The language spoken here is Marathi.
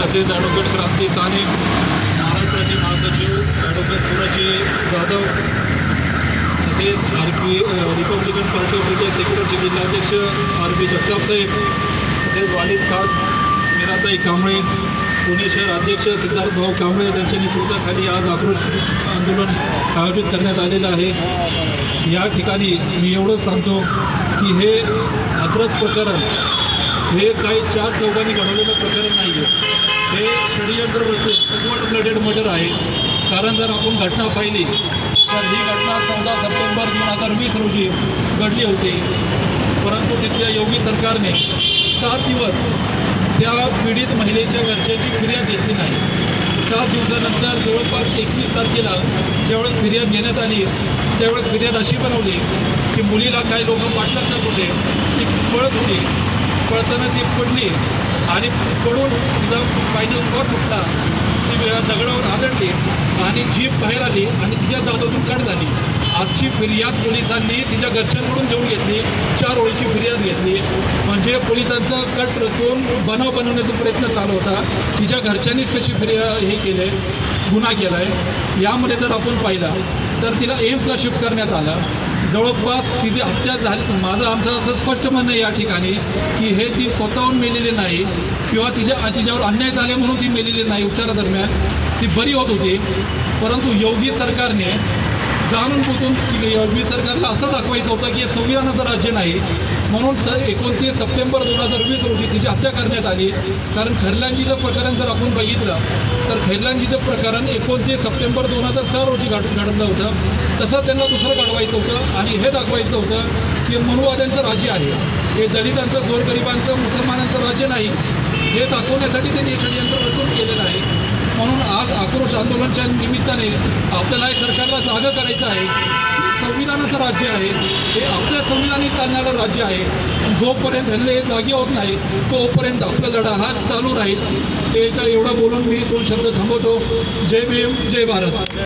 तसेच ॲडव्होकेट श्रांती साने महाराष्ट्राचे महासचिव ॲडव्होकेट सुरजी जाधव तसेच R P Republican party of India सेक्युलरचे जिल्हाध्यक्ष आर पी जगताप साहेब तसेच वालिद खान मीराताई कांबळे पुणे शहर अध्यक्ष सिद्धार्थ भाऊ कांबळे यांच्या नेतृत्वाखाली आज आक्रोश आंदोलन आयोजित करण्यात आलेलं आहे. या ठिकाणी मी एवढंच सांगतो की हे हाथरस प्रकरण हे काही चार चौघांनी घडवलेलं प्रकरण नाही आहे हे षडयंत्र रचून ब्लडेड मर्डर आहे. कारण जर आपण घटना पाहिली तर ही घटना चौदा सप्टेंबर दोन हजार वीस रोजी घडली होती. परंतु तिथल्या योगी सरकारने सात दिवस त्या पीडित महिलेच्या घरच्यांची फिर्याद घेतली नाही. सात दिवसानंतर जवळपास एकवीस तारखेला ज्यावेळेस फिर्याद घेण्यात आली त्यावेळेस फिर्याद अशी बनवली की मुलीला काही लोक पाठलाग जात होते. ती पळत होती. पळताना ती पडली आणि पडून तिचा स्पायनल कॉर्ड फुटला ती दगडावर आदळली आणि जीप बाहेर आली आणि तिच्या दादातून कट झाली. आजची फिर्याद पोलिसांनी तिच्या घरच्यांकडून घेऊन घेतली चार ओळीची फिर्याद घेतली म्हणजे पोलिसांचा कट रचून बनाव बनवण्याचा प्रयत्न चालू होता. तिच्या घरच्यांनीच कशी फिर्या हे केले गुन्हा केला आहे यामध्ये जर आपण पाहिला तर तिला एम्सला शिफ्ट करण्यात आलं. जवळपास तिची हत्या झाली माझं आमचं असं स्पष्ट म्हणणं आहे या ठिकाणी की हे ती स्वतःहून मेलेली नाही किंवा तिच्या तिच्यावर अन्याय झाले म्हणून ती मेलेली नाही उपचारादरम्यान. ती बरी होत होती परंतु योगी सरकारने जाणून बुजून मी योगी सरकारला असं दाखवायचं होतं की हे संविधानाचं राज्य नाही. म्हणून स एकोणतीस सप्टेंबर दोन हजार वीस रोजी तिची हत्या करण्यात आली. कारण खैरलांजीचं प्रकरण जर आपण बघितलं तर खैरलांजीचं प्रकरण एकोणतीस सप्टेंबर दोन हजार सहा रोजी घड घडलं होतं. तसं त्यांना दुसरं घडवायचं होतं आणि हे दाखवायचं होतं की मनुवाद्यांचं राज्य आहे. हे दलितांचं गोरगरिबांचं मुसलमानांचं राज्य नाही. हे दाखवण्यासाठी त्यांनी षडयंत्र रचून केलेलं आहे. असंतोष आंदोलनाच्या निमित्ताने आपल्याला हे सरकारला जागं करायचं आहे. संविधानाचं राज्य आहे. हे आपल्या संविधानी चालणारं राज्य आहे. जोपर्यंत हल्ले हे जागी होत नाही तोपर्यंत आपला लढा हा चालू राहील. ते एवढं बोलून मी दोन शब्द थांबवतो. जय भीम जय भारत.